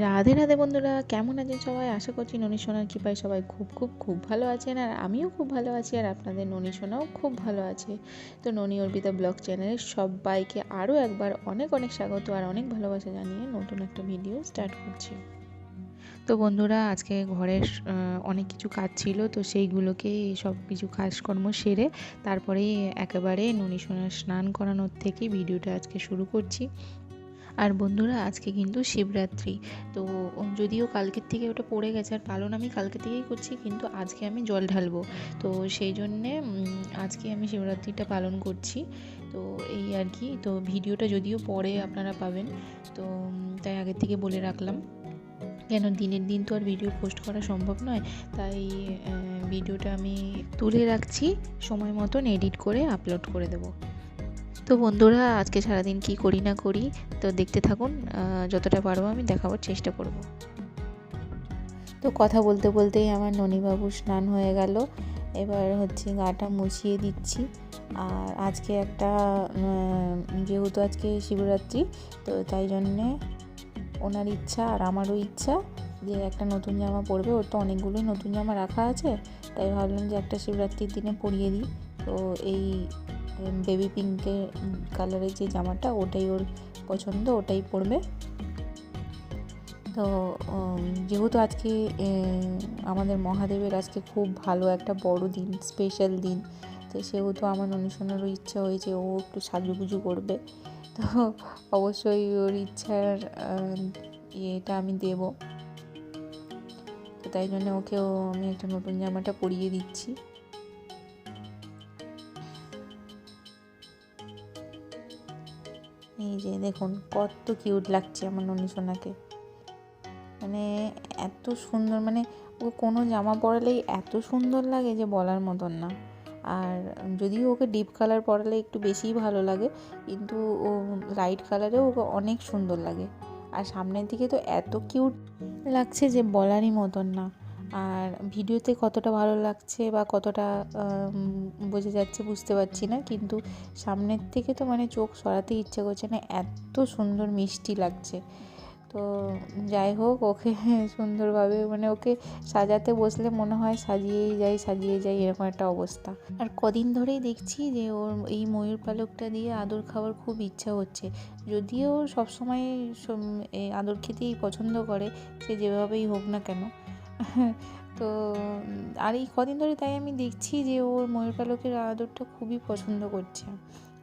রাধে রাধে বন্ধুরা, কেমন আছেন সবাই? আশা করছি ননী সোনার কৃপায় সবাই খুব খুব খুব ভালো আছেন আর আমিও খুব ভালো আছি আর আপনাদের ননী সোনাও খুব ভালো আছে। তো ননী অর্পিতা ব্লগ চ্যানেলে সবাইকে আরও একবার অনেক অনেক স্বাগত আর অনেক ভালোবাসা জানিয়ে নতুন একটা ভিডিও স্টার্ট করছি। তো বন্ধুরা, আজকে ঘরের অনেক কিছু কাজ ছিল, তো সেইগুলোকে সব কিছু কাজকর্ম সেরে তারপরেই একেবারে ননী সোনার স্নান করানোর থেকে ভিডিওটা আজকে শুরু করছি। আর বন্ধুরা, আজকে কিন্তু শিবরাত্রি। তো যদিও কালকের থেকে ওটা পড়ে গেছে, আর পালন আমি কালকে থেকেই করছি, কিন্তু আজকে আমি জল ঢালবো। তো, সেই জন্যে আজকে আমি শিবরাত্রিটা পালন করছি। তো, এই আর কি। তো, ভিডিওটা যদিও পরে আপনারা পাবেন, তো তাই আগের থেকে বলে রাখলাম। কেন, দিনের দিন তো আর ভিডিও পোস্ট করা সম্ভব নয়, তাই ভিডিওটা আমি তুলে রাখছি। সময় মতন এডিট করে আপলোড করে দেবো। তো বন্ধুরা, আজকে সারাদিন কি করি না করি, তো দেখতে থাকুন যতটা পারব আমি দেখাবার চেষ্টা করব। তো কথা বলতে বলতেই আমার ননীবাবু স্নান হয়ে গেল। এবার হচ্ছে গাটা মুছিয়ে দিচ্ছি। আর আজকে একটা যেহেতু আজকে শিবরাত্রি, তো তাই জন্যে ওনার ইচ্ছা আর আমারও ইচ্ছা যে একটা নতুন জামা পরবে। ওর তো অনেকগুলোই নতুন জামা রাখা আছে, তাই ভাবলাম যে একটা শিবরাত্রির দিনে পরিয়ে দিই। তো এই বেবি পিঙ্কের কালারের যে জামাটা, ওটাই ওর পছন্দ, ওটাই পরবে। তো যেহেতু আজকে আমাদের মহাদেবের আজকে খুব ভালো একটা বড় দিন স্পেশাল দিন, তো সেহেতু আমার অনুশোনারও ইচ্ছা হয়েছে, ও একটু সাজুগুজু করবে। তো অবশ্যই ওর ইচ্ছার ইয়েটা আমি দেব। তো তাই জন্য ওকেও আমি একটা নতুন জামাটা পরিয়ে দিচ্ছি। এই যে দেখুন, কত কিউট লাগছে আমার ননি সোনাকে। মানে এত সুন্দর মানে ও কোনো জামা পরালেই এত সুন্দর লাগে যে বলার মতন না। আর যদিও ওকে ডিপ কালার পরালে একটু বেশিই ভালো লাগে, কিন্তু ও লাইট কালারেও ওকে অনেক সুন্দর লাগে। আর সামনের দিকে তো এত কিউট লাগছে যে বলারই মতন না। আর ভিডিওতে কতটা ভালো লাগছে বা কতটা বোঝা যাচ্ছে বুঝতে পারছি না, কিন্তু সামনের থেকে তো মানে চোখ সরাতে ইচ্ছে করছে না, এত সুন্দর মিষ্টি লাগছে। তো যাই হোক, ওকে সুন্দরভাবে মানে ওকে সাজাতে বসলে মনে হয় সাজিয়েই যাই সাজিয়ে যাই এরকম একটা অবস্থা। আর কদিন ধরেই দেখছি যে ওর এই ময়ূর পালকটা দিয়ে আদর খাওয়ার খুব ইচ্ছা হচ্ছে। যদিও সবসময় আদর খেতেই পছন্দ করে, সে যেভাবেই হোক না কেন। তো আর এই কদিন ধরে তাই আমি দেখছি যে ওর ময়ূর পালকের আদরটা খুবই পছন্দ করছে।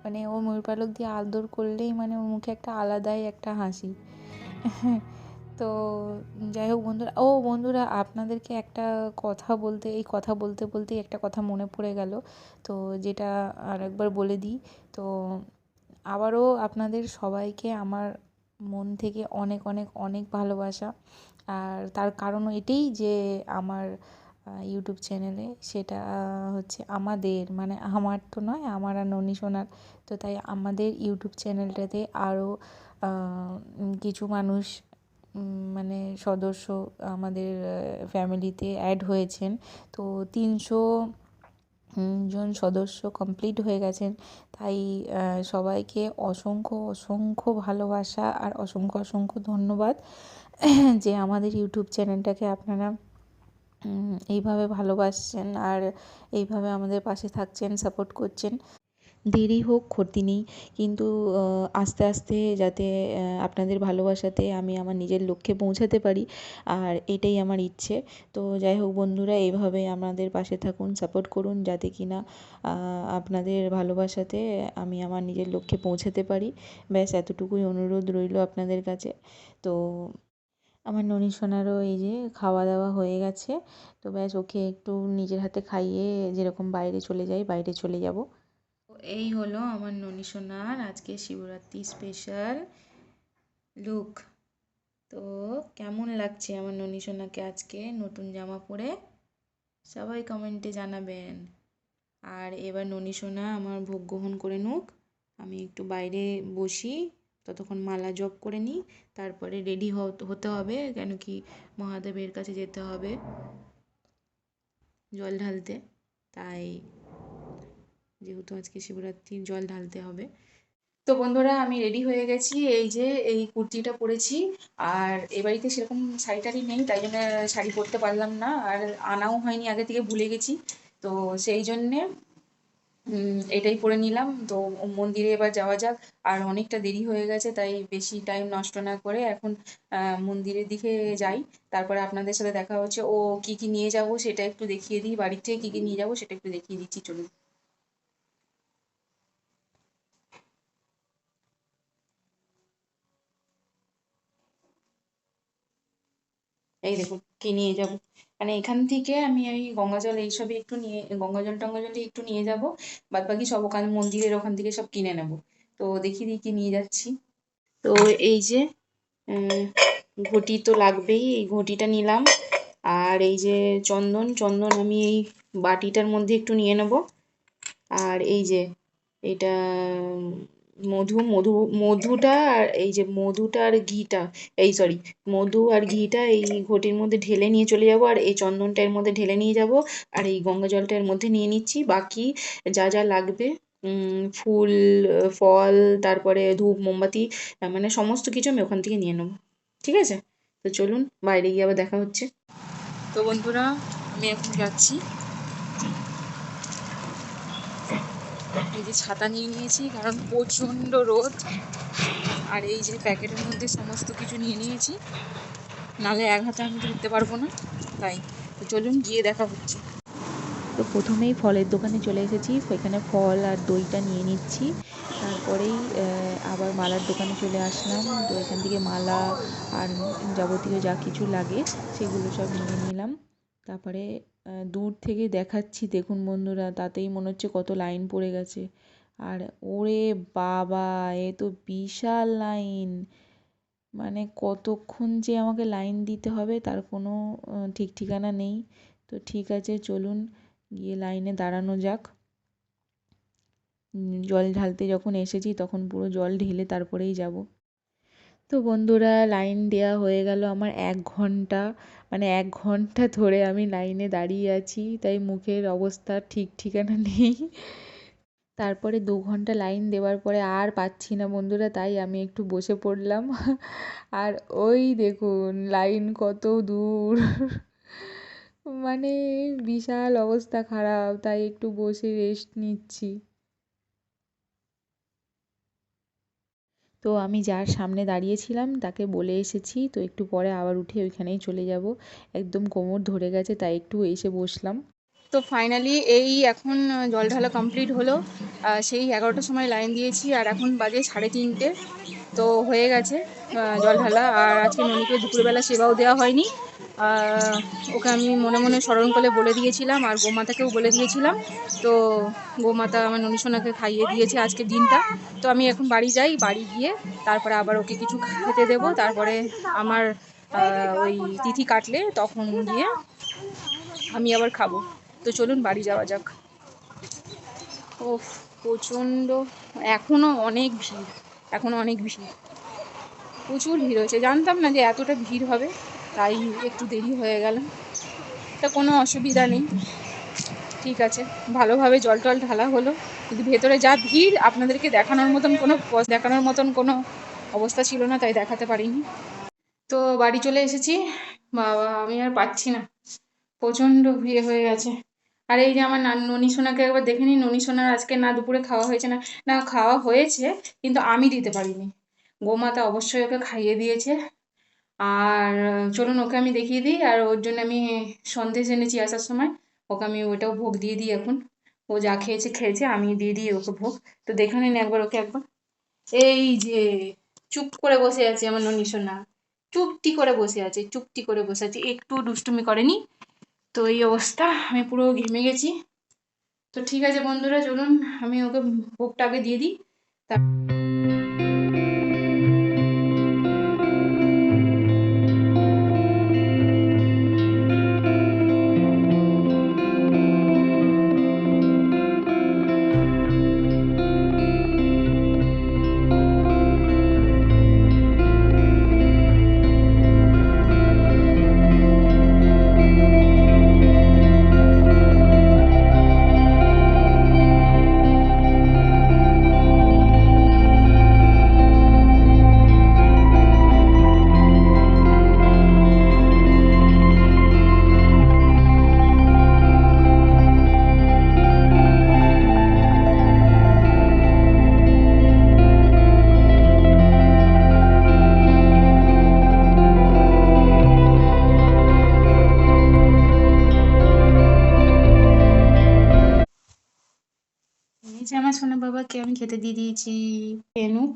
মানে ও ময়ূর পালক দিয়ে আদর করলেই মানে ওর মুখে একটা আলাদাই একটা হাসি। তো, যাই হোক বন্ধুরা, ও বন্ধুরা আপনাদেরকে একটা কথা বলতে, এই কথা বলতে বলতেই একটা কথা মনে পড়ে গেল। তো, যেটা আর একবার বলে দিই, তো, আবারও আপনাদের সবাইকে আমার মন থেকে অনেক অনেক অনেক ভালোবাসা। আর তার কারণ এটাই যে আমার ইউটিউব চ্যানেলে সেটা হচ্ছে আমাদের মানে আমার তো নয়, আমার আর ননী সোনার। তো তাই আমাদের ইউটিউব চ্যানেলটাতে আরও কিছু মানুষ মানে সদস্য আমাদের ফ্যামিলিতে অ্যাড হয়েছেন। তো তিনশো জন সদস্য কমপ্লিট হয়ে গেছেন। তাই সবাইকে অসংখ্য অসংখ্য ভালোবাসা আর অসংখ্য অসংখ্য ধন্যবাদ। যে আমাদের ইউটিউব চ্যানেলটাকে আপনারা এইভাবে ভালোবাসছেন আর এইভাবে আমাদের পাশে থাকছেন, সাপোর্ট করছেন। দেরি হোক, ক্ষতি নেই। কিন্তু আস্তে আস্তে যাতে আপনাদের ভালোবাসাতে আমি আমার নিজের লক্ষ্যে পৌঁছাতে পারি, আর এটাই আমার ইচ্ছে। তো যাই হোক বন্ধুরা, এইভাবে আমাদের পাশে থাকুন, সাপোর্ট করুন, যাতে কি না আপনাদের ভালোবাসাতে আমি আমার নিজের লক্ষ্যে পৌঁছাতে পারি। ব্যাস, এতটুকুই অনুরোধ রইল আপনাদের কাছে। তো আমার ননী সোনারও এই যে খাওয়া দাওয়া হয়ে গেছে। তো ব্যাস ওকে একটু নিজের হাতে খাইয়ে যেরকম বাইরে চলে যাই, বাইরে চলে যাব। এই হলো আমার ননী সোনার আজকে শিবরাত্রি স্পেশাল লুক তো কেমন লাগছে আমার ননী সোনাকে আজকে নতুন জামা পরে? সবাই কমেন্টে জানাবেন। আর এবার ননী সোনা আমার ভোগ গ্রহণ করে নুক। আমি একটু বাইরে বসি। ততক্ষণ মালা জপ করে নিই, তারপরে রেডি হতে হবে, কেন কি মহাদেবের কাছে যেতে হবে জল ঢালতে। তাই যেহেতু আজকে শিবরাত্রির জল ঢালতে হবে। তো বন্ধুরা, আমি রেডি হয়ে গেছি। এই যে এই কুর্তিটা পরেছি। আর এ বাড়িতে সেরকম শাড়ি টাড়ি নেই, তাই জন্য শাড়ি পরতে পারলাম না। আর আনাও হয়নি, আগে থেকে ভুলে গেছি। তো সেই জন্যে এটাই পরে নিলাম। তো মন্দিরে এবার যাওয়া যাক। আর অনেকটা দেরি হয়ে গেছে, তাই বেশি টাইম নষ্ট না করে এখন মন্দিরের দিকে যাই। তারপরে আপনাদের সাথে দেখা হচ্ছে। ও কি কি নিয়ে যাব সেটা একটু দেখিয়ে দিই। বাড়ির থেকে কী কী নিয়ে যাব সেটা একটু দেখিয়ে দিচ্ছি, চলুন। এই দেখুন, কি নিয়ে যাব। মানে এখান থেকে আমি ওই গঙ্গাজল এইসবই একটু নিয়ে গঙ্গাজল টঙ্গাজলই একটু নিয়ে যাব। বাদ বাকি সব ওখানে, মন্দিরের ওখান থেকে সব কিনে নেব। তো দেখি কি নিয়ে যাচ্ছি। তো এই যে ঘটি তো লাগবেই, এই ঘটিটা নিলাম। আর এই যে চন্দন চন্দন আমি এই বাটিটার মধ্যে একটু নিয়ে নেব। আর এই যে, এটা মধু মধু, মধুটা আর এই যে মধুটা আর ঘিটা, এই সরি মধু আর ঘিটা এই ঘটির মধ্যে ঢেলে নিয়ে চলে যাব আর এই চন্দনটা এর মধ্যে ঢেলে নিয়ে যাব আর এই গঙ্গা জলটা এর মধ্যে নিয়ে নিচ্ছি। বাকি যা যা লাগবে ফুল, ফল, তারপরে ধূপ, মোমবাতি মানে সমস্ত কিছু আমি ওখান থেকে নিয়ে নেব। ঠিক আছে? তো চলুন বাইরে গিয়ে আবার দেখা হচ্ছে। তো বন্ধুরা, আমি এখন যাচ্ছি। এই যে ছাতা নিয়ে নিয়েছি, কারণ প্রচণ্ড রোদ। আর এই যে প্যাকেটের মধ্যে সমস্ত কিছু নিয়ে নিয়েছি। নালে এক হাতে আমি ধরতে পারব না। তাই, তো চলুন গিয়ে দেখা হচ্ছে। তো প্রথমেই ফলের দোকানে চলে এসেছি। সেখানে ফল আর দইটা নিয়ে নিচ্ছি। তারপরেই আবার মালার দোকানে চলে আসলাম। তো এখান থেকে মালা আর যাবতীয় যা কিছু লাগে, সেগুলো সব নিয়ে নিলাম। তারপরে দূর থেকে দেখাচ্ছি, দেখুন বন্ধুরা, তাতেই মনে হচ্ছে কত লাইন পড়ে গেছে। আর ওরে বাবা, এ তো বিশাল লাইন। মানে কতক্ষণ যে আমাকে লাইন দিতে হবে, তার কোনো ঠিক ঠিকানা নেই। তো ঠিক আছে, চলুন গিয়ে লাইনে দাঁড়ানো যাক। জল ঢালতে যখন এসেছি, তখন পুরো জল ঢেলে তারপরেই যাব। তো বন্ধুরা লাইন দেওয়া হয়ে গেল আমার এক ঘণ্টা। মানে এক ঘণ্টা ধরে আমি লাইনে দাঁড়িয়ে আছি, তাই মুখের অবস্থা ঠিক ঠিকানা নেই। তারপরে দু ঘণ্টা লাইন দেওয়ার পরে আর পাচ্ছি না বন্ধুরা, তাই আমি একটু বসে পড়লাম। আর ওই দেখুন লাইন কত দূর। মানে বিশাল অবস্থা খারাপ, তাই একটু বসে রেস্ট নিচ্ছি। তো আমি যার সামনে দাঁড়িয়েছিলাম, তাকে বলে এসেছি, তো একটু পরে আবার উঠে ওইখানেই চলে যাব। একদম কোমর ধরে গেছে, তাই একটু এসে বসলাম। তো ফাইনালি এই এখন জল ঢালা কমপ্লিট হলো। সেই এগারোটার সময় লাইন দিয়েছি আর এখন বাজে সাড়ে তিনটে। তো হয়ে গেছে জল ঢালা। আর আজকে ননীকে দুপুরবেলা সেবাও দেওয়া হয়নি। ওকে আমি মনে মনে স্মরণ করে বলে দিয়েছিলাম আর গোমাতাকেও বলে দিয়েছিলাম। তো গোমাতা আমার ননীসোনাকে খাইয়ে দিয়েছে আজকে দিনটা। তো আমি এখন বাড়ি যাই, বাড়ি গিয়ে তারপরে আবার ওকে কিছু খেতে দেবো। তারপরে আমার ওই তিথি কাটলে তখন গিয়ে আমি আবার খাব। তো চলুন বাড়ি যাওয়া যাক। ও প্রচণ্ড এখনও অনেক ভিড় এখনও অনেক ভিড়। প্রচুর ভিড় হয়েছে, জানতাম না যে এতটা ভিড় হবে, তাই একটু দেরি হয়ে গেল। তা কোনো অসুবিধা নেই। ঠিক আছে, ভালোভাবে জল টল ঢালা হলো। কিন্তু ভেতরে যা ভিড়, আপনাদেরকে দেখানোর মতন কোনো দেখানোর মতন কোনো অবস্থা ছিল না, তাই দেখাতে পারিনি। তো বাড়ি চলে এসেছি, বাবা, আমি আর পাচ্ছি না। প্রচণ্ড ভিড় হয়ে গেছে। আর এই যে আমার ননি সোনাকে একবার দেখে নিই ননি সোনার আজকে না দুপুরে খাওয়া হয়েছে না না খাওয়া হয়েছে, কিন্তু আমি দিতে পারিনি। গোমাতা অবশ্যই ওকে খাইয়ে দিয়েছে। আর চলুন ওকে আমি দেখিয়ে দিই, আর ওর জন্য আমি সন্দেশ এনেছি আসার সময়। ওকে আমি ওটাও ভোগ দিয়ে দিই এখন। ও যা খেয়েছে খেয়েছে, আমি দিয়ে দিই ওকে ভোগ। তো দেখে নিন একবার ওকে একবার। এই যে, চুপ করে বসে আছে আমার ননি সোনা চুপটি করে বসে আছে, চুপটি করে বসে আছে। একটু দুষ্টুমি করেনি? তো এই অবস্থা, আমি পুরো ঘেমে গেছি। তো ঠিক আছে বন্ধুরা, চলুন, আমি ওকে ভোগটা আগে দিয়ে দিই। তা ওকে আমি খেতে দিয়ে দিয়েছি। এনুক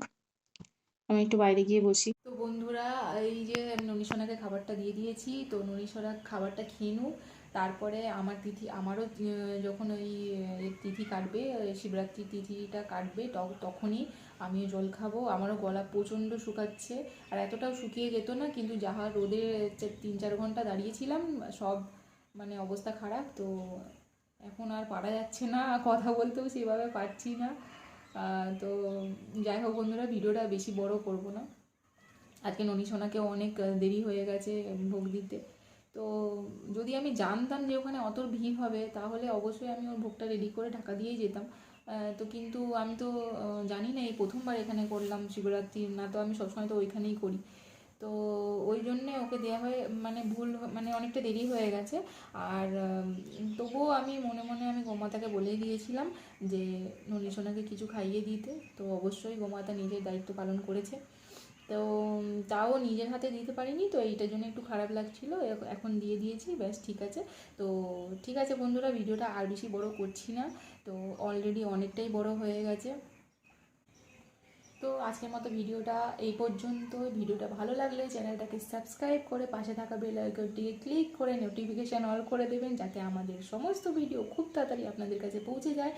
আমি একটু বাইরে গিয়ে বসি। তো বন্ধুরা এই যে ননিসোনাকে খাবারটা দিয়ে দিয়েছি তো ননিসোনা খাবারটা খেয়ে নুক। তারপরে আমার তিথি আমারও যখন ওই তিথি কাটবে আহ, শিবরাত্রির তিথিটা কাটবে তখনই আমিও জল খাব। আমারও গলা প্রচণ্ড শুকাচ্ছে আর এতটাও শুকিয়ে যেত না কিন্তু যাহা রোদে তিন চার ঘণ্টা দাঁড়িয়েছিলাম সব মানে অবস্থা খারাপ তো এখন আর পারা যাচ্ছে না, কথা বলতেও সেভাবে পারছি না। তো যাই হোক বন্ধুরা, ভিডিওটা বেশি বড় করব না। আজকে ননী সোনাকে অনেক দেরি হয়ে গেছে ভোগ দিতে। তো যদি আমি জানতাম যে ওখানে অত ভিড় হবে, তাহলে অবশ্যই আমি ওর ভোগটা রেডি করে ঢাকা দিয়েই যেতাম। তো কিন্তু আমি তো জানি না, এই প্রথমবার এখানে করলাম শিবরাত্রি, না তো আমি সবসময় তো ওইখানেই করি। তো ওই জন্যে ওকে দেওয়া হয়ে মানে ভুল মানে অনেকটা দেরি হয়ে গেছে। আর তবুও আমি মনে মনে আমি গোমাতাকে বলে দিয়েছিলাম যে নলিসোনাকে কিছু খাইয়ে দিতে। তো অবশ্যই গোমাতা নিজের দায়িত্ব পালন করেছে। তো তাও নিজের হাতে দিতে পারিনি। তো এইটার জন্য একটু খারাপ লাগছিল। এখন দিয়ে দিয়েছি। ব্যাস, ঠিক আছে। তো ঠিক আছে বন্ধুরা, ভিডিওটা আর বেশি বড় করছি না। তো অলরেডি অনেকটাই বড় হয়ে গেছে। তো আজকের মতো ভিডিওটা এই পর্যন্ত ভিডিওটা ভালো লাগলে চ্যানেলটাকে সাবস্ক্রাইব করে পাশে থাকা বেল আইকনটিকে ক্লিক করে নোটিফিকেশান অল করে দেবেন যাতে আমাদের সমস্ত ভিডিও খুব তাড়াতাড়ি আপনাদের কাছে পৌঁছে যায়।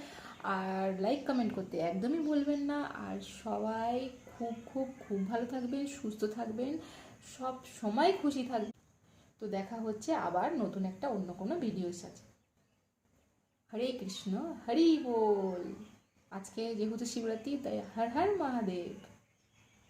আর লাইক কমেন্ট করতে একদমই ভুলবেন না। আর সবাই খুব খুব খুব ভালো থাকবেন, সুস্থ থাকবেন, সব সময় খুশি থাকবেন। তো দেখা হচ্ছে আবার নতুন একটা অন্য কোনো ভিডিওর সাথে। হরে কৃষ্ণ, হরি বল। আজকে যেহেতু শিবরাত্রি তাই হর হর মহাদেব।